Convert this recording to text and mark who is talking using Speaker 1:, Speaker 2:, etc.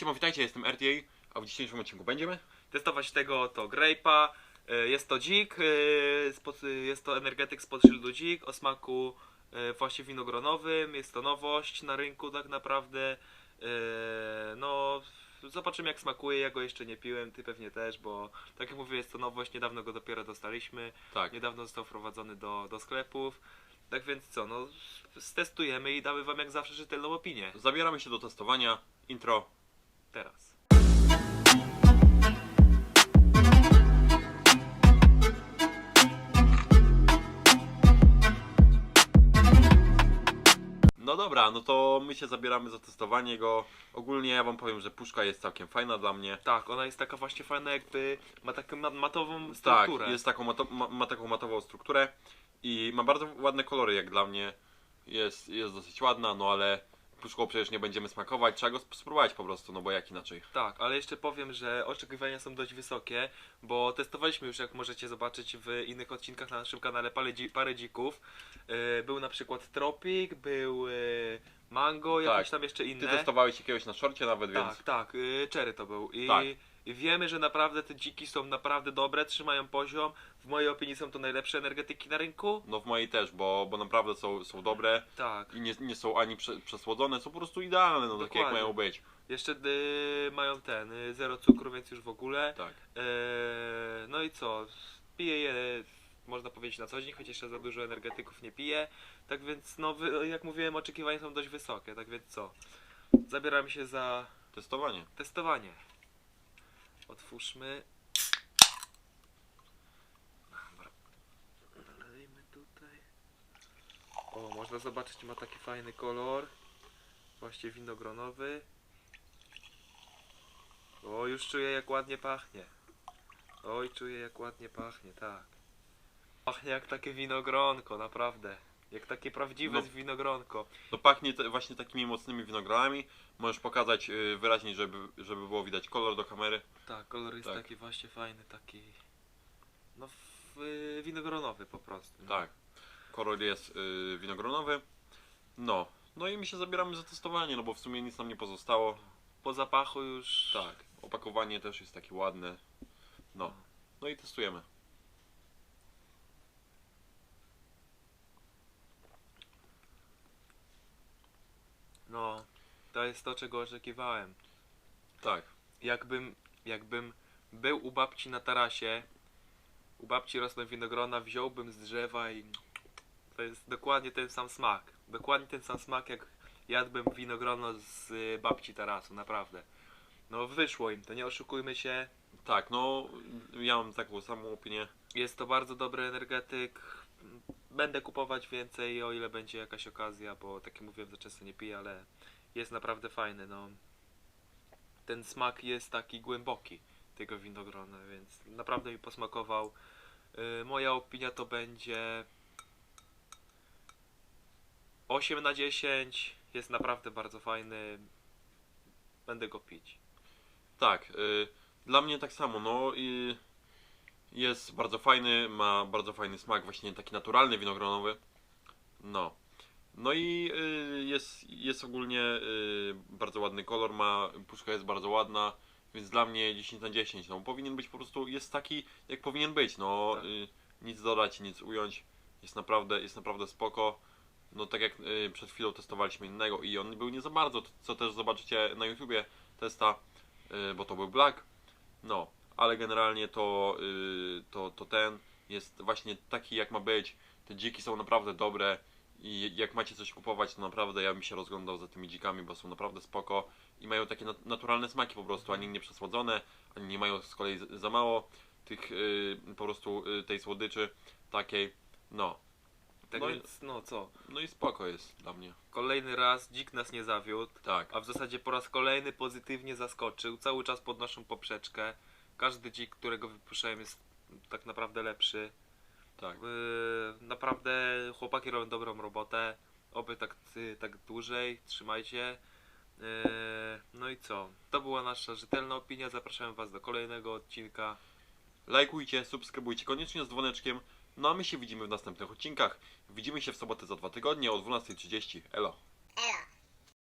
Speaker 1: Siema, witajcie, jestem RTA, a w dzisiejszym odcinku będziemy?
Speaker 2: testować tego to Grape'a. E, Jest to dzik, e, spod- jest to energetyk spod szyldu dzik o smaku e, właśnie winogronowym. Jest to nowość na rynku tak naprawdę. E, No, zobaczymy jak smakuje. Ja go jeszcze nie piłem, ty pewnie też, bo tak jak mówię, jest to nowość. Niedawno go dopiero dostaliśmy.
Speaker 1: Tak.
Speaker 2: Niedawno został wprowadzony do, do sklepów. Tak więc co, no, stestujemy i damy wam jak zawsze rzetelną opinię.
Speaker 1: Zabieramy się do testowania. Intro.
Speaker 2: Teraz.
Speaker 1: No dobra, no to my się zabieramy za testowanie go. Ogólnie ja wam powiem, że puszka jest całkiem fajna dla mnie.
Speaker 2: Tak, ona jest taka właśnie fajna, jakby ma taką ma- matową
Speaker 1: Tak,
Speaker 2: strukturę.
Speaker 1: jest taką mato, ma, ma taką matową strukturę i ma bardzo ładne kolory jak dla mnie. Jest, jest dosyć ładna, no ale puszką przecież nie będziemy smakować, trzeba go sp- spróbować po prostu, no bo jak inaczej.
Speaker 2: Tak, ale jeszcze powiem, że oczekiwania są dość wysokie, bo testowaliśmy już, jak możecie zobaczyć w innych odcinkach na naszym kanale parę, dzi- parę dzików. Yy, był na przykład Tropic, był Mango, jakieś
Speaker 1: Tak.
Speaker 2: tam jeszcze
Speaker 1: Ty
Speaker 2: inne.
Speaker 1: testowałeś jakiegoś na szorcie nawet,
Speaker 2: tak,
Speaker 1: więc
Speaker 2: tak, yy, Cherry to był. I
Speaker 1: Tak.
Speaker 2: wiemy, że naprawdę te dziki są naprawdę dobre, trzymają poziom. W mojej opinii są to najlepsze energetyki na rynku.
Speaker 1: no w mojej też, bo, bo naprawdę są, są dobre
Speaker 2: Tak.
Speaker 1: i nie, nie są ani prze, przesłodzone, są po prostu idealne, no takie jak
Speaker 2: Dokładnie.
Speaker 1: mają być.
Speaker 2: Jeszcze yy, mają ten, yy, zero cukru, więc już w ogóle.
Speaker 1: Tak.
Speaker 2: No i co? Piję je, można powiedzieć, na co dzień, choć jeszcze za dużo energetyków nie piję. Tak więc, no, wy, jak mówiłem, oczekiwania są dość wysokie. Tak więc co? Zabieramy się za
Speaker 1: Testowanie.
Speaker 2: testowanie. Otwórzmy. Dobra. Nalejmy tutaj. O, można zobaczyć, ma taki fajny kolor. Właśnie winogronowy. O, już czuję jak ładnie pachnie. Oj, czuję jak ładnie pachnie, tak. Pachnie jak takie winogronko, naprawdę. Jak takie prawdziwe
Speaker 1: No.
Speaker 2: winogronko.
Speaker 1: No pachnie te, właśnie takimi mocnymi winogronami. Możesz pokazać y, wyraźniej, żeby, żeby było widać kolor do kamery.
Speaker 2: Tak, kolor jest
Speaker 1: Tak.
Speaker 2: taki właśnie fajny, taki. No, w, y, winogronowy po prostu. no.
Speaker 1: Tak. Kolor jest y, winogronowy. No. No i my się zabieramy za testowanie, no bo w sumie nic nam nie pozostało.
Speaker 2: Po zapachu już.
Speaker 1: Tak. Opakowanie też jest takie ładne. No. No i testujemy.
Speaker 2: No, to jest to, czego oczekiwałem.
Speaker 1: Tak.
Speaker 2: Jakbym, jakbym był u babci na tarasie, u babci rosną winogrona, wziąłbym z drzewa i to jest dokładnie ten sam smak. Dokładnie ten sam smak, jak jadłbym winogrono z y, babci tarasu, naprawdę. No, wyszło im, to nie oszukujmy się.
Speaker 1: Tak, no ja mam taką samą opinię.
Speaker 2: Jest to bardzo dobry energetyk. Będę kupować więcej, o ile będzie jakaś okazja, bo tak jak mówiłem, za często nie piję, ale jest naprawdę fajny. No. Ten smak jest taki głęboki tego winogrona, więc naprawdę mi posmakował. Yy, moja opinia to będzie 8 na 10. Jest naprawdę bardzo fajny. Będę go pić.
Speaker 1: Tak, y, dla mnie tak samo, no i jest bardzo fajny, ma bardzo fajny smak, właśnie taki naturalny winogronowy. No. No i y, jest, jest ogólnie y, bardzo ładny kolor, ma, puszka jest bardzo ładna, więc dla mnie 10 na 10, no powinien być po prostu, jest taki jak powinien być, no
Speaker 2: Tak.
Speaker 1: y, nic dodać, nic ująć, jest naprawdę, jest naprawdę spoko. No tak jak przed chwilą testowaliśmy innego i on był nie za bardzo, co też zobaczycie na YouTubie testa, bo to był Black. No, ale generalnie to, to, to ten jest właśnie taki jak ma być. Te dziki są naprawdę dobre i jak macie coś kupować, to naprawdę ja bym się rozglądał za tymi dzikami, bo są naprawdę spoko i mają takie nat- naturalne smaki po prostu, ani nie przesłodzone, ani nie mają z kolei za mało tych y, po prostu y, tej słodyczy takiej. No,
Speaker 2: Tak
Speaker 1: No i-
Speaker 2: więc, no co?
Speaker 1: no i spoko jest dla mnie.
Speaker 2: Kolejny raz dzik nas nie zawiódł.
Speaker 1: Tak,
Speaker 2: a w zasadzie po raz kolejny pozytywnie zaskoczył. Cały czas podnoszą poprzeczkę. Każdy dzik, którego wypuszczałem jest tak naprawdę lepszy.
Speaker 1: Tak.
Speaker 2: Yy, naprawdę chłopaki robią dobrą robotę. Oby tak, y, tak dłużej. Trzymajcie. Yy, no i co? To była nasza rzetelna opinia. Zapraszam Was do kolejnego odcinka.
Speaker 1: Lajkujcie, subskrybujcie koniecznie z dzwoneczkiem. No a my się widzimy w następnych odcinkach. Widzimy się w sobotę za dwa tygodnie o 12.30. Elo.
Speaker 3: Elo.